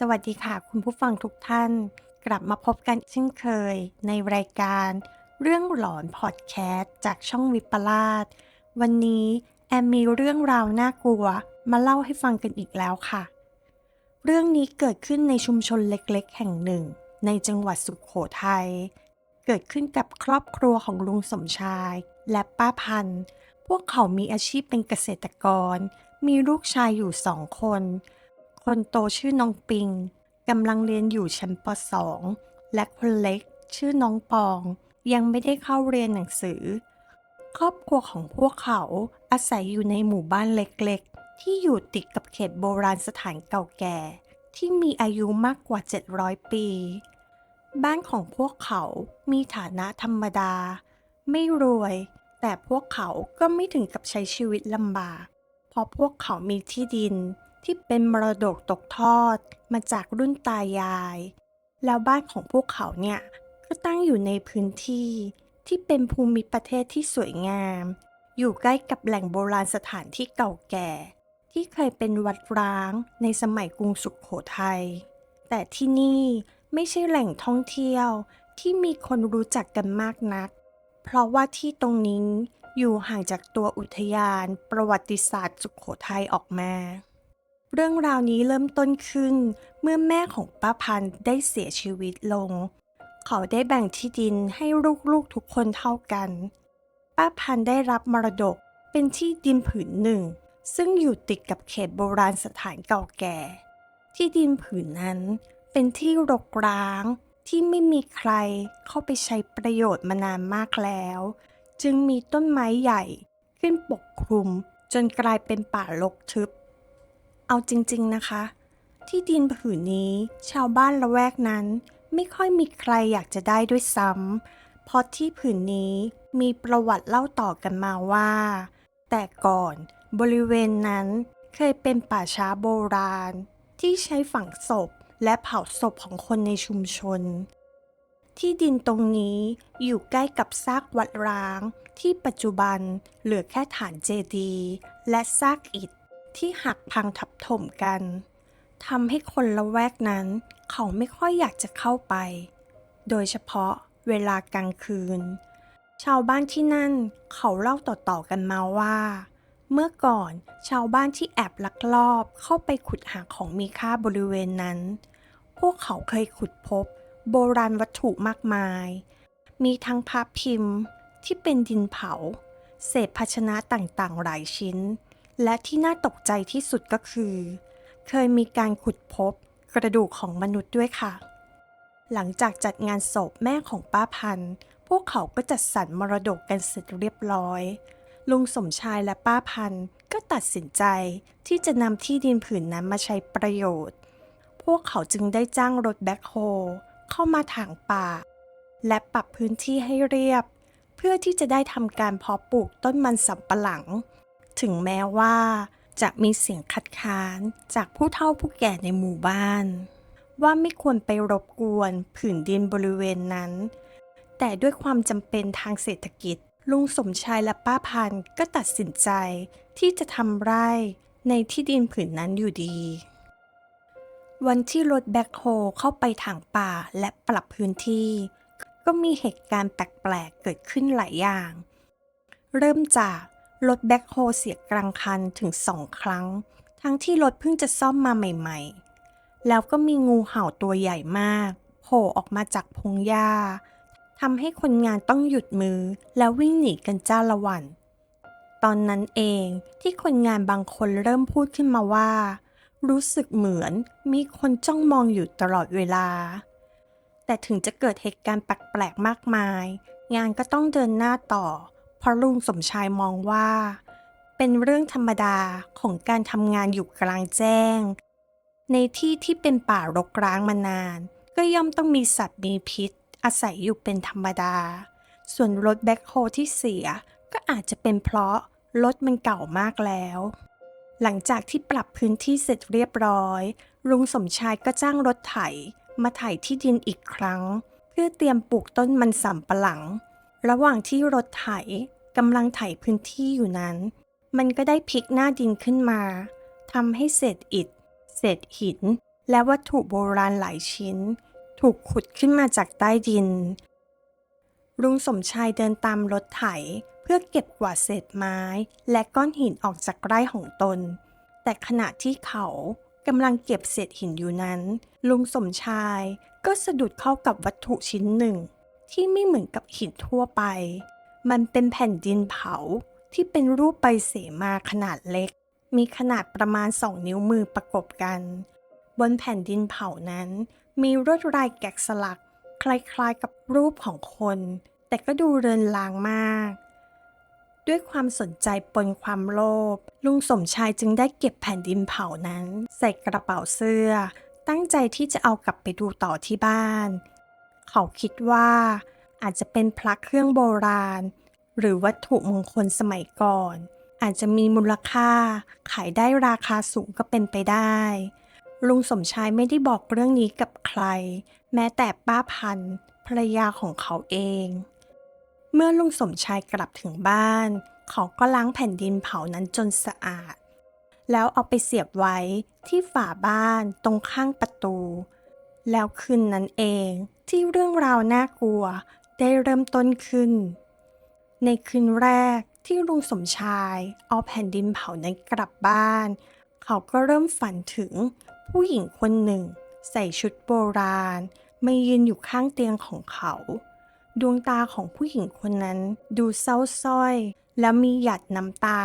สวัสดีค่ะ คุณผู้ฟังทุกท่าน กลับมาพบกันเช่นเคย ในรายการ เรื่องหลอนพอดแคสต์จากช่องวิปลาสวันนี้แอมมีเรื่องราวน่ากลัว มาเล่าให้ฟังกันอีกแล้วค่ะ เรื่องนี้เกิดขึ้นในชุมชนเล็กๆ แห่งหนึ่ง ในจังหวัดสุขโขทัยเกิดขึ้นกับครอบครัวของลุงสมชาย และป้าพันธ์พวกเขามีอาชีพเป็นเกษตรกร มีลูกชายอยู่สองคน คนโตชื่อน้องปิงกำลังเรียนอยู่ชั้นป .2 และคนเล็กชื่อน้องปอง ยังไม่ได้เข้าเรียนหนังสือ ครอบครัวของพวกเขาอาศัยอยู่ในหมู่บ้านเล็กๆ ที่อยู่ติดกับเขตโบราณสถานเก่าแก่ ที่มีอายุมากกว่า 700 ปี บ้านของพวกเขามีฐานะธรรมดา ไม่รวย แต่พวกเขาก็ไม่ถึงกับใช้ชีวิตลำบาก เพราะพวกเขามีที่ดิน ที่เป็นมรดกตกทอดมาจากรุ่นตายาย แล้วบ้านของพวกเขาเนี่ย ก็ตั้งอยู่ในพื้นที่ที่เป็นภูมิประเทศที่สวยงาม อยู่ใกล้กับแหล่งโบราณสถานที่เก่าแก่ ที่เคยเป็นวัดร้างในสมัยกรุงสุขโขทัย แต่ที่นี่ไม่ใช่แหล่งท่องเที่ยวที่มีคนรู้จักกันมากนัก เพราะว่าที่ตรงนี้อยู่ห่างจากตัวอุทยานประวัติศาสตร์สุขโขทัยออกมา เรื่องราวนี้เริ่มต้นขึ้น เมื่อแม่ของป้าพันธ์ได้เสียชีวิตลง เขาได้แบ่งที่ดินให้ลูกๆทุกคนเท่ากัน ป้าพันธ์ได้รับมรดกเป็นที่ดินผืนหนึ่ง ซึ่งอยู่ติดกับเขตโบราณสถานเก่าแก่ ที่ดินผืนนั้นเป็นที่รกร้างที่ไม่มีใครเข้าไปใช้ประโยชน์มานานมากแล้ว จึงมีต้นไม้ใหญ่ขึ้นปกคลุมจนกลายเป็นป่ารกทึบ เอาจริงๆนะคะ ที่ดินผืนนี้ชาวบ้านละแวกนั้น ไม่ค่อยมีใครอยากจะได้ด้วยซ้ำเพราะที่ผืนนี้มีประวัติเล่าต่อกันมาว่า แต่ก่อนบริเวณนั้นเคยเป็นป่าช้าโบราณ ที่ใช้ฝังศพและเผาศพของคนในชุมชน ที่ดินตรงนี้อยู่ใกล้กับซากวัดร้าง ที่ปัจจุบันเหลือแค่ฐานเจดีย์และซากอิฐ ที่หักพังทับถมกันทำให้คนละแวกนั้น เขาไม่ค่อยอยากจะเข้าไป โดยเฉพาะเวลากลางคืน ชาวบ้านที่นั่นเขาเล่าต่อๆกันมาว่า เมื่อก่อนชาวบ้านที่แอบลักลอบเข้าไปขุดหาของมีค่าบริเวณนั้น พวกเขาเคยขุดพบ โบราณวัตถุมากมาย มีทั้งพระพิมพ์ที่เป็นดินเผา เศษภาชนะต่างๆ หลายชิ้น และที่น่าตกใจที่สุดก็คือ เคยมีการขุดพบกระดูกของมนุษย์ด้วยค่ะ หลังจากจัดงานศพแม่ของป้าพันธ์พวกเขาก็จัดสรรมรดกกันเสร็จเรียบร้อย ลุงสมชายและป้าพันธ์ก็ตัดสินใจที่จะนำที่ดินผืนนั้นมาใช้ประโยชน์ พวกเขาจึงได้จ้างรถแบ็คโฮเข้ามาถางป่า และปรับพื้นที่ให้เรียบ เพื่อที่จะได้ทำการเพาะปลูกต้นมันสำปะหลัง ถึงแม้ว่า จะมีเสียงคัดค้านจากผู้เฒ่าผู้แก่ในหมู่บ้าน ว่าไม่ควรไปรบกวนผืนดินบริเวณนั้น แต่ด้วยความจำเป็นทางเศรษฐกิจ ลุงสมชายและป้าพันก็ตัดสินใจที่จะทำไร่ในที่ดินผืนนั้นอยู่ดี วันที่รถแบ็คโฮเข้าไปถางป่าและปรับพื้นที่ ก็มีเหตุการณ์แปลกๆเกิดขึ้นหลายอย่าง เริ่มจาก รถแบ็คโฮเสียกลางคันถึงสองครั้ง ทั้งที่รถเพิ่งจะซ่อมมาใหม่ๆ แล้วก็มีงูเห่าตัวใหญ่มากโผล่ออกมาจากพงหญ้าทำให้คนงานต้องหยุดมือแล้ววิ่งหนีกันจ้าละวัน ตอนนั้นเองที่คนงานบางคนเริ่มพูดขึ้นมาว่า รู้สึกเหมือนมีคนจ้องมองอยู่ตลอดเวลา แต่ถึงจะเกิดเหตุการณ์แปลกๆมากมาย งานก็ต้องเดินหน้าต่อ เพราะลุงสมชายมองว่า เป็นเรื่องธรรมดาของการทำงานอยู่กลางแจ้ง ในที่ที่เป็นป่ารกร้างมานาน ก็ย่อมต้องมีสัตว์มีพิษ อาศัยอยู่เป็นธรรมดา ส่วนรถแบ็คโฮที่เสียก็อาจจะเป็นเพราะรถมันเก่ามากแล้ว หลังจากที่ปรับพื้นที่เสร็จเรียบร้อย ลุงสมชายก็จ้างรถไถ มาไถที่ดินอีกครั้ง เพื่อเตรียมปลูกต้นมันสำปะหลัง ระหว่างที่รถไถ กำลังไถพื้นที่อยู่นั้น มันก็ได้พลิกหน้าดินขึ้นมาทำให้เศษอิฐ เศษหิน และวัตถุโบราณหลายชิ้น ถูกขุดขึ้นมาจากใต้ดิน ลุงสมชายเดินตามรถไถเพื่อเก็บกวาดเศษไม้ และก้อนหินออกจากไร่ของตน แต่ขณะที่เขากำลังเก็บเศษหินอยู่นั้น ลุงสมชายก็สะดุดเข้ากับวัตถุชิ้นหนึ่ง ที่ไม่เหมือนกับหินทั่วไป มันเป็นแผ่นดินเผาที่เป็นรูปใบเสมาขนาดเล็ก มีขนาดประมาณสองนิ้วมือประกบกัน บนแผ่นดินเผานั้น มีลวดลายแกะสลัก คล้ายๆกับรูปของคน แต่ก็ดูเรินรางมาก ด้วยความสนใจปนความโลภลุงสมชายจึงได้เก็บแผ่นดินเผานั้น ใส่กระเป๋าเสื้อ ตั้งใจที่จะเอากลับไปดูต่อที่บ้าน เขาคิดว่า อาจจะเป็นพระเครื่องโบราณ หรือวัตถุมงคลสมัยก่อน อาจจะมีมูลค่า ขายได้ราคาสูงก็เป็นไปได้ ลุงสมชายไม่ได้บอกเรื่องนี้กับใคร แม้แต่ป้าพันธุ์ภรรยาของเขาเอง เมื่อลุงสมชายกลับถึงบ้าน เขาก็ล้างแผ่นดินเผานั้นจนสะอาด แล้วเอาไปเสียบไว้ที่ฝาบ้านตรงข้างประตู แล้วคืนนั้นเองที่เรื่องราวน่ากลัว ได้เริ่มต้นขึ้น ในคืนแรกที่ลุงสมชายเอาแผ่นดินเผานั้นกลับบ้าน เขาก็เริ่มฝันถึงผู้หญิงคนหนึ่ง ใส่ชุดโบราณมายืนอยู่ข้างเตียงของเขา ดวงตาของผู้หญิงคนนั้นดูเศร้าส้อย และมีหยาดน้ำตา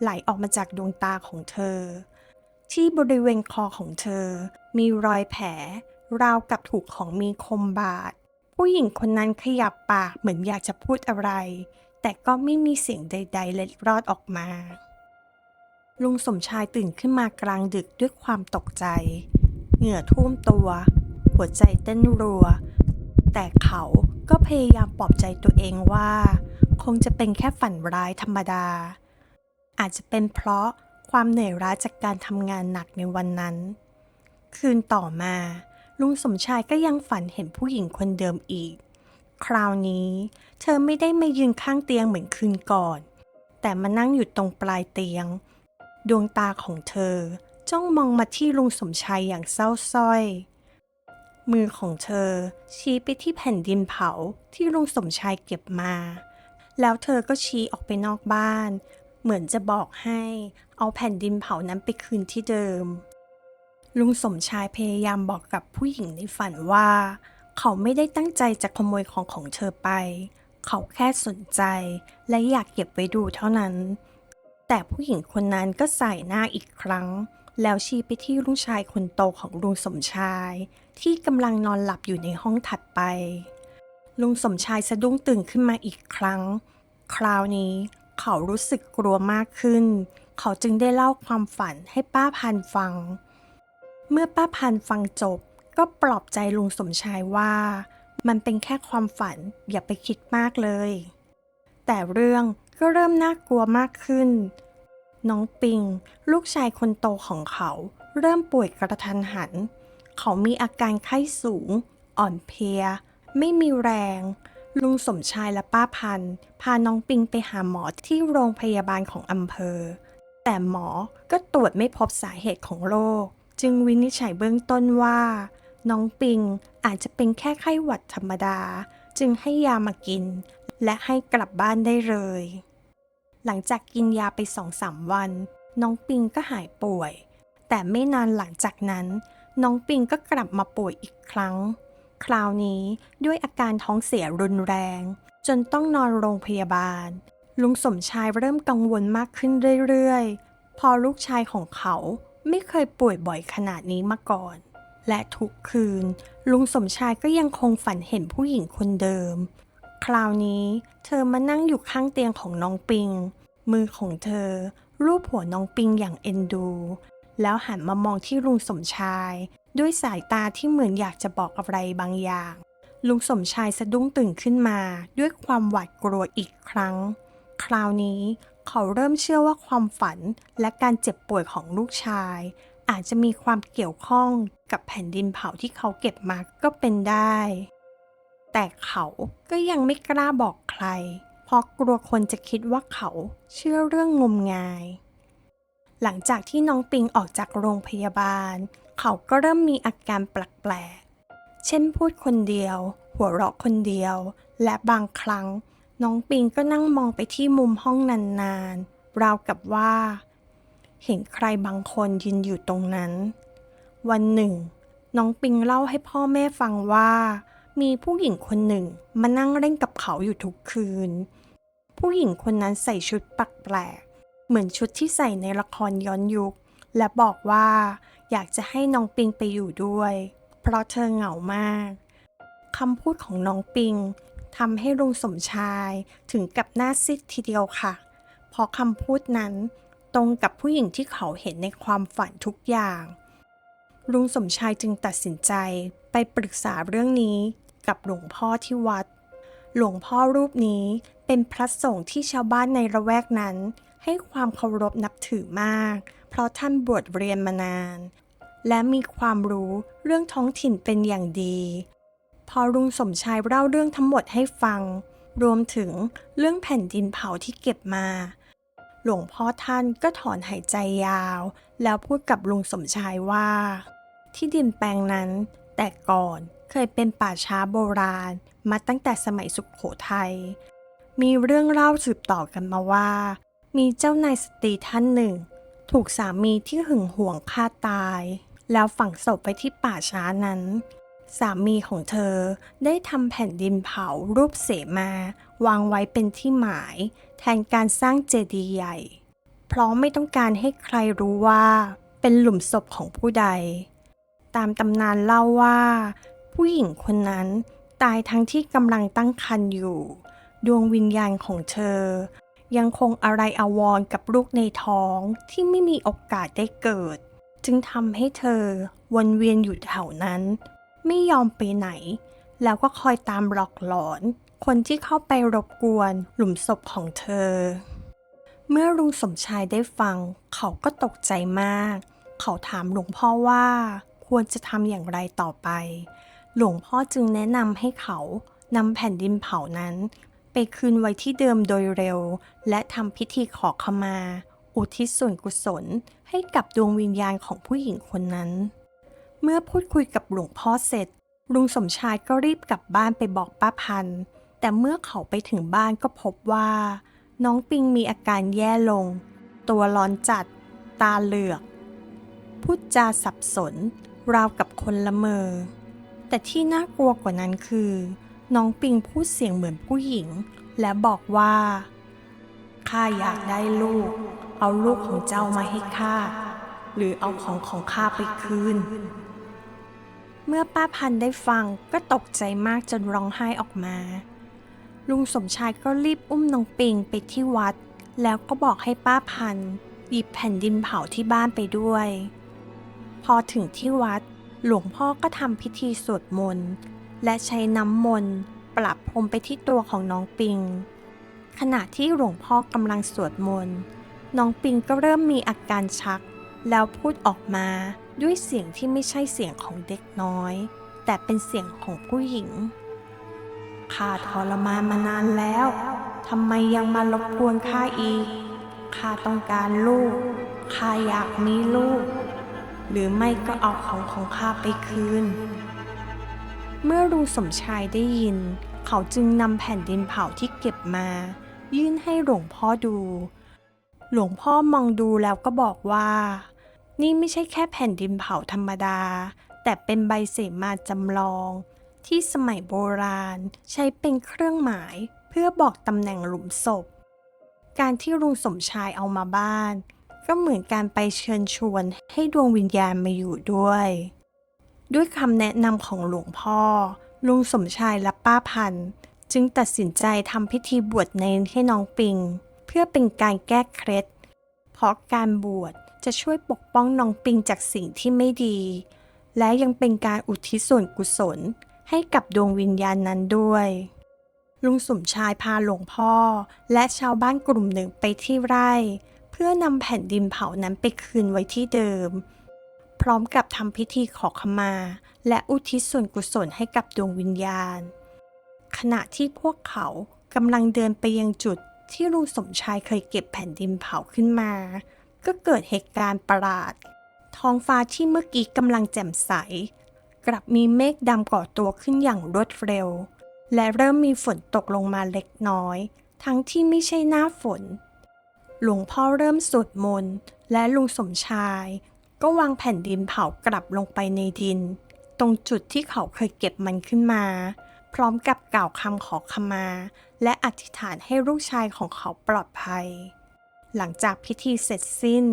ไหลออกมาจากดวงตาของเธอ ที่บริเวณคอของเธอ มีรอยแผลราวกับถูกของมีคมบาด ผู้หญิงคนนั้นขยับปากเหมือนอยากจะพูดอะไร แต่ก็ไม่มีเสียงใด ๆ เล็ดรอดออกมา ลุงสมชายตื่นขึ้นมากลางดึกด้วยความตกใจ เหงื่อท่วมตัว หัวใจเต้นรัว แต่เขาก็พยายามปลอบใจตัวเองว่า คงจะเป็นแค่ฝันร้ายธรรมดา อาจจะเป็นเพราะความเหนื่อยล้าจากการทำงานหนักในวันนั้น คืนต่อมา ลุงสมชายก็ยังฝันเห็นผู้หญิงคนเดิมอีก คราวนี้เธอไม่ได้มายืนข้างเตียงเหมือนคืนก่อน แต่มานั่งอยู่ตรงปลายเตียง ดวงตาของเธอจ้องมองมาที่ลุงสมชายอย่างเศร้าส้อย มือของเธอชี้ไปที่แผ่นดินเผาที่ลุงสมชายเก็บมา แล้วเธอก็ชี้ออกไปนอกบ้าน เหมือนจะบอกให้ เอาแผ่นดินเผานั้นไปคืนที่เดิม ลุงสมชายพยายามบอกกับผู้หญิงในฝันว่า เขาไม่ได้ตั้งใจจะขโมยของของเธอไป เขาแค่สนใจและอยากเก็บไว้ดูเท่านั้น แต่ผู้หญิงคนนั้นก็ใส่หน้าอีกครั้ง แล้วชี้ไปที่ลุงชายคนโตของลุงสมชาย ที่กำลังนอนหลับอยู่ในห้องถัดไป ลุงสมชายสะดุ้งตื่นขึ้นมาอีกครั้ง คราวนี้เขารู้สึกกลัวมากขึ้น เขาจึงได้เล่าความฝันให้ป้าพันฟัง เมื่อป้าพันฟังจบก็ปลอบใจลุงสมชายว่า มันเป็นแค่ความฝันอย่าไปคิดมากเลย แต่เรื่องก็เริ่มน่ากลัวมากขึ้น น้องปิง ลูกชายคนโตของเขา เริ่มป่วยกระทันหัน เขามีอาการไข้สูง อ่อนเพลีย ไม่มีแรง ลุงสมชายและป้าพันธ์พาน้องปิงไปหาหมอที่โรงพยาบาลของอำเภอ แต่หมอก็ตรวจไม่พบสาเหตุของโรค จึงวินิจฉัยเบื้องต้นว่า น้องปิงอาจจะเป็นแค่ไข้หวัดธรรมดา จึงให้ยามากิน และให้กลับบ้านได้เลย หลังจากกินยาไปสองสามวัน น้องปิงก็หายป่วย แต่ไม่นานหลังจากนั้น น้องปิงก็กลับมาป่วยอีกครั้ง คราวนี้ด้วยอาการท้องเสียรุนแรง จนต้องนอนโรงพยาบาล ลุงสมชายเริ่มกังวลมากขึ้นเรื่อยๆ พอลูกชายของเขา ไม่เคยป่วยบ่อยขนาดนี้มาก่อน และทุกคืน ลุงสมชายก็ยังคงฝันเห็นผู้หญิงคนเดิม คราวนี้เธอมานั่งอยู่ข้างเตียงของน้องปิง มือของเธอ รูปหัวน้องปิงอย่างเอ็นดู แล้วหันมามองที่ลุงสมชาย ด้วยสายตาที่เหมือนอยากจะบอกอะไรบางอย่าง ลุงสมชายสะดุ้งตื่นขึ้นมา ด้วยความหวาดกลัวอีกครั้ง คราวนี้ เขาเริ่มเชื่อว่าความฝันและการเจ็บป่วยของลูกชาย อาจจะมีความเกี่ยวข้องกับแผ่นดินเผาที่เขาเก็บมาก็เป็นได้ แต่เขาก็ยังไม่กล้าบอกใคร เพราะกลัวคนจะคิดว่าเขาเชื่อเรื่องงมงาย หลังจากที่น้องปิงออกจากโรงพยาบาล เขาก็เริ่มมีอาการแปลกๆ เช่นพูดคนเดียว หัวเราะคนเดียว และบางครั้ง น้องปิงก็นั่งมองไปที่มุมห้องนานๆ ราวกับว่า เห็นใครบางคนยืนอยู่ตรงนั้น วันหนึ่ง น้องปิงเล่าให้พ่อแม่ฟังว่า มีผู้หญิงคนหนึ่งมานั่งเล่นกับเขาอยู่ทุกคืน ผู้หญิงคนนั้นใส่ชุดแปลกๆเหมือนชุดที่ใส่ในละครย้อนยุค และบอกว่าอยากจะให้น้องปิงไปอยู่ด้วย เพราะเธอเหงามากคำพูดของน้องปิง ทำให้ลุงสมชายถึงกับหน้าซีดทีเดียวค่ะ เพราะคำพูดนั้นตรงกับผู้หญิงที่เขาเห็นในความฝันทุกอย่าง ลุงสมชายจึงตัดสินใจไปปรึกษาเรื่องนี้กับหลวงพ่อที่วัด หลวงพ่อรูปนี้เป็นพระสงฆ์ที่ชาวบ้านในละแวกนั้น ให้ความเคารพนับถือมาก เพราะท่านบวชเรียนมานาน และมีความรู้เรื่องท้องถิ่นเป็นอย่างดี พอลุงสมชายเล่าเรื่องทั้งหมดให้ฟัง รวมถึงเรื่องแผ่นดินเผาที่เก็บมา หลวงพ่อท่านก็ถอนหายใจยาว แล้วพูดกับลุงสมชายว่า ที่ดินแปลงนั้น แต่ก่อนเคยเป็นป่าช้าโบราณ มาตั้งแต่สมัยสุขโขทัย มีเรื่องเล่าสืบต่อกันมาว่า มีเจ้านายสตรีท่านหนึ่ง ถูกสามีที่หึงหวงฆ่าตาย แล้วฝังศพไว้ที่ป่าช้านั้น สามีของเธอได้ทำแผ่นดินเผารูปเสมา วางไว้เป็นที่หมาย แทนการสร้างเจดีย์ใหญ่ เพราะไม่ต้องการให้ใครรู้ว่า เป็นหลุมศพของผู้ใด ตามตำนานเล่าว่า ผู้หญิงคนนั้นตายทั้งที่กำลังตั้งครรภ์อยู่ ดวงวิญญาณของเธอ ยังคงอะไรอาวรกับลูกในท้องที่ไม่มีโอกาสได้เกิด จึงทำให้เธอวนเวียนอยู่แถวนั้น ไม่ยอมไปไหน แล้วก็คอยตามหลอกหลอน คนที่เข้าไปรบกวนหลุมศพของเธอ เมื่อลุงสมชายได้ฟัง เขาก็ตกใจมาก เขาถามหลวงพ่อว่าควรจะทำอย่างไรต่อไป หลวงพ่อจึงแนะนำให้เขานำแผ่นดินเผานั้น ไปคืนไว้ที่เดิมโดยเร็ว และทำพิธีขอขมา อุทิศส่วนกุศลให้กับดวงวิญญาณของผู้หญิงคนนั้น เมื่อพูดคุยกับหลวงพ่อเสร็จ ลุงสมชายก็รีบกลับบ้านไปบอกป้าพันธ์แต่เมื่อเขาไปถึงบ้านก็พบว่า น้องปิงมีอาการแย่ลง ตัวร้อนจัด ตาเหลือก พูดจาสับสน ราวกับคนละเมอ แต่ที่น่ากลัวกว่านั้นคือ น้องปิงพูดเสียงเหมือนผู้หญิง และบอกว่าข้าอยากได้ลูก เอาลูกของเจ้ามาให้ข้าหรือเอาของของข้าไปคืน เมื่อป้าพันได้ฟังก็ตกใจมากจนร้องไห้ออกมา ลุงสมชายก็รีบอุ้มน้องปิงไปที่วัด แล้วก็บอกให้ป้าพันหยิบแผ่นดินเผาที่บ้านไปด้วย พอถึงที่วัด หลวงพ่อก็ทำพิธีสวดมนต์ และใช้น้ำมนต์ปรับพรมไปที่ตัวของน้องปิง ขณะที่หลวงพ่อกำลังสวดมนต์ น้องปิงก็เริ่มมีอาการชัก แล้วพูดออกมา ด้วยเสียงที่ไม่ใช่เสียงของเด็กน้อย แต่เป็นเสียงของผู้หญิงข้าทรมานมานานแล้วทำไมยังมารบกวนข้าอีกข้าต้องการลูกข้าอยากมีลูก หรือไม่ก็เอาของของข้าไปคืน เมื่อลุงสมชายได้ยิน เขาจึงนำแผ่นดินเผาที่เก็บมา ยื่นให้หลวงพ่อดู หลวงพ่อมองดูแล้วก็บอกว่า นี่ไม่ใช่แค่แผ่นดินเผาธรรมดา แต่เป็นใบเสมาจำลอง ที่สมัยโบราณใช้เป็นเครื่องหมายเพื่อบอกตำแหน่งหลุมศพ การที่ลุงสมชายเอามาบ้าน ก็เหมือนการไปเชิญชวนให้ดวงวิญญาณมาอยู่ด้วย ด้วยคำแนะนำของหลวงพ่อ ลุงสมชายและป้าพันธ์จึงตัดสินใจทำพิธีบวชเนนให้น้องปิง เพื่อเป็นการแก้เคล็ดเพราะการบวช จะช่วยปกป้องน้องปิงจากสิ่งที่ไม่ดี และยังเป็นการอุทิศส่วนกุศลให้กับดวงวิญญาณนั้นด้วย ลุงสมชายพาหลวงพ่อ และชาวบ้านกลุ่มหนึ่งไปที่ไร่ เพื่อนำแผ่นดินเผานั้นไปคืนไว้ที่เดิม พร้อมกับทำพิธีขอขมา และอุทิศส่วนกุศลให้กับดวงวิญญาณ ขณะที่พวกเขากำลังเดินไปยังจุดที่ลุงสมชายเคยเก็บแผ่นดินเผาขึ้นมา ก็เกิดเหตุการณ์ประหลาด ท้องฟ้าที่เมื่อกี้กำลังแจ่มใส กลับมีเมฆดำก่อตัวขึ้นอย่างรวดเร็ว และเริ่มมีฝนตกลงมาเล็กน้อย ทั้งที่ไม่ใช่หน้าฝน หลวงพ่อเริ่มสวดมนต์และลุงสมชาย ก็วางแผ่นดินเผากลับลงไปในดิน ตรงจุดที่เขาเคยเก็บมันขึ้นมา พร้อมกับกล่าวคำขอขมา และอธิษฐานให้ลูกชายของเขาปลอดภัย หลังจากพิธีเสร็จสิ้น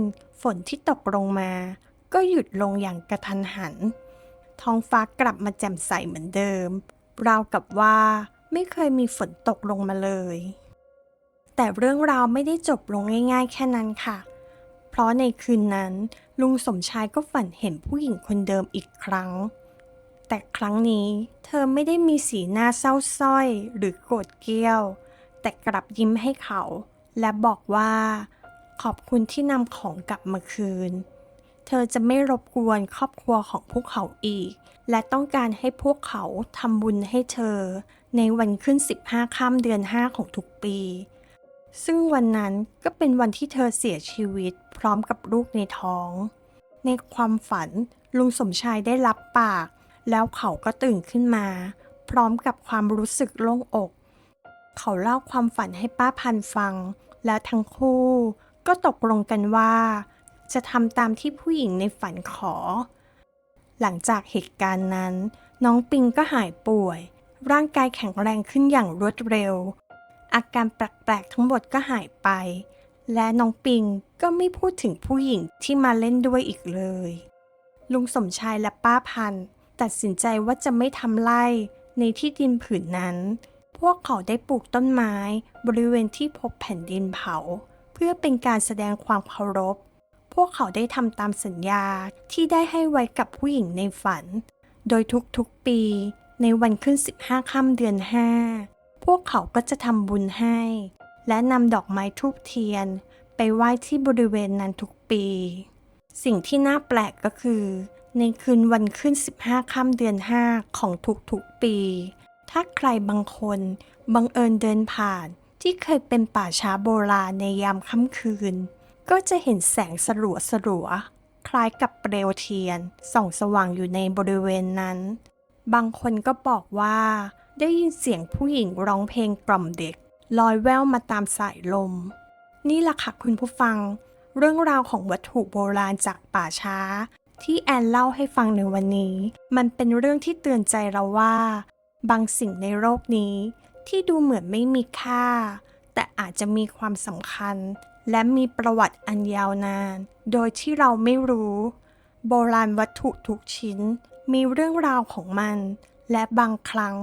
ฝนที่ตกลงมา ก็หยุดลงอย่างกระทันหัน ท้องฟ้ากลับมาแจ่มใสเหมือนเดิม ราวกับว่าไม่เคยมีฝนตกลงมาเลย แต่เรื่องราวไม่ได้จบลงง่าย ๆ แค่นั้นค่ะ เพราะในคืนนั้น ลุงสมชายก็ฝันเห็นผู้หญิงคนเดิมอีกครั้ง แต่ครั้งนี้เธอไม่ได้มีสีหน้าเศร้าสร้อยหรือโกรธเกรี้ยว แต่กลับยิ้มให้เขา และบอกว่า ขอบคุณที่นำของกลับมาคืน เธอจะไม่รบกวนครอบครัวของพวกเขาอีก และต้องการให้พวกเขาทำบุญให้เธอ ในวันขึ้น 15ค่ำเดือน 5 ของทุกปี ซึ่งวันนั้นก็เป็นวันที่เธอเสียชีวิตพร้อมกับลูกในท้อง ในความฝันลุงสมชายได้รับปาก แล้วเขาก็ตื่นขึ้นมา พร้อมกับความรู้สึกโล่งอก เขาเล่าความฝันให้ป้าพันฟัง และทั้งคู่ก็ตกลงกันว่า จะทำตามที่ผู้หญิงในฝันขอ หลังจากเหตุการณ์นั้น น้องปิงก็หายป่วย ร่างกายแข็งแรงขึ้นอย่างรวดเร็ว อาการแปลกๆทั้งหมดก็หายไป และน้องปิงก็ไม่พูดถึงผู้หญิงที่มาเล่นด้วยอีกเลย ลุงสมชายและป้าพันตัดสินใจว่าจะไม่ทำไร่ในที่ดินผืนนั้น พวกเขาได้ปลูกต้นไม้บริเวณที่พบแผ่นดินเผา เพื่อเป็นการแสดงความเคารพ พวกเขาได้ทำตามสัญญาที่ได้ให้ไว้กับผู้หญิงในฝัน โดยทุกๆปีในวันขึ้น 15 ค่ำเดือน 5 พวกเขาก็จะทำบุญให้ และนำดอกไม้ทูบเทียน ไปไหว้ที่บริเวณนั้นทุกปี สิ่งที่น่าแปลกก็คือ ในคืนวันขึ้น 15 ค่ำเดือน 5 ของทุกๆปี ถ้าใครบางคนบังเอิญเดินผ่านที่เคยเป็นป่าช้าโบราณในยามค่ำคืน ก็จะเห็นแสงสลัวสลัวๆคล้ายกับเปลวเทียน ส่องสว่างอยู่ในบริเวณนั้น บางคนก็บอกว่า ได้ยินเสียงผู้หญิงร้องเพลงกล่อมเด็ก ลอยแว่วมาตามสายลม นี่แหละค่ะคุณผู้ฟัง เรื่องราวของวัตถุโบราณจากป่าช้า ที่แอนเล่าให้ฟังในวันนี้ มันเป็นเรื่องที่เตือนใจเราว่า บางสิ่งในโลกนี้ที่ดูเหมือนไม่มีค่า แต่อาจจะมีความสำคัญ และมีประวัติอันยาวนาน โดยที่เราไม่รู้ โบราณวัตถุทุกชิ้นมีเรื่องราวของมัน และบางครั้ง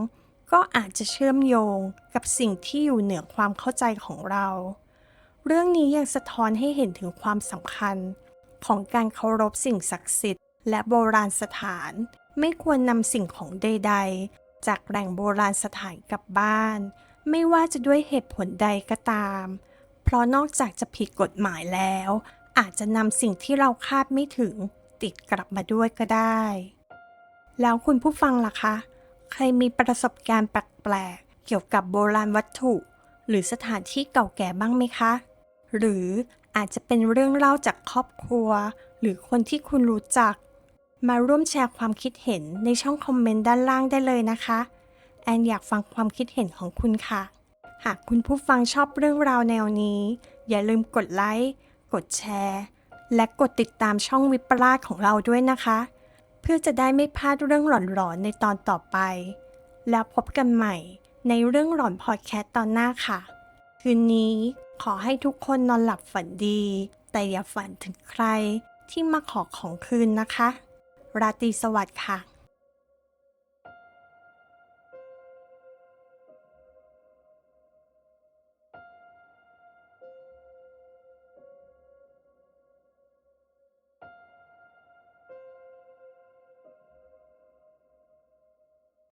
ก็อาจจะเชื่อมโยงกับสิ่งที่อยู่เหนือความเข้าใจของเรา เรื่องนี้ยังสะท้อนให้เห็นถึงความสำคัญ ของการเคารพสิ่งศักดิ์สิทธิ์และโบราณสถาน ไม่ควรนำสิ่งของใด จากแหล่งโบราณสถานกลับบ้าน ไม่ว่าจะด้วยเหตุผลใดก็ตาม เพราะนอกจากจะผิดกฎหมายแล้ว อาจจะนำสิ่งที่เราคาดไม่ถึงติดกลับมาด้วยก็ได้ แล้วคุณผู้ฟังล่ะคะ ใครมีประสบการณ์แปลกๆเกี่ยวกับโบราณวัตถุ หรือสถานที่เก่าแก่บ้างไหมคะ หรืออาจจะเป็นเรื่องเล่าจากครอบครัว หรือคนที่คุณรู้จัก มาร่วมแชร์ความคิดเห็นในช่องคอมเมนต์ด้านล่างได้เลยนะคะ แอนอยากฟังความคิดเห็นของคุณค่ะ หากคุณผู้ฟังชอบเรื่องราวแนวนี้ อย่าลืมกดไลค์ กดแชร์ และกดติดตามช่องวิปลาสของเราด้วยนะคะ เพื่อจะได้ไม่พลาดเรื่องหลอนๆในตอนต่อไป แล้วพบกันใหม่ในเรื่องหลอนพอดแคสต์ตอนหน้าค่ะ คืนนี้ขอให้ทุกคนนอนหลับฝันดี แต่อย่าฝันถึงใครที่มาขอของคืนนะคะ ราตรีสวัสดิ์ค่ะ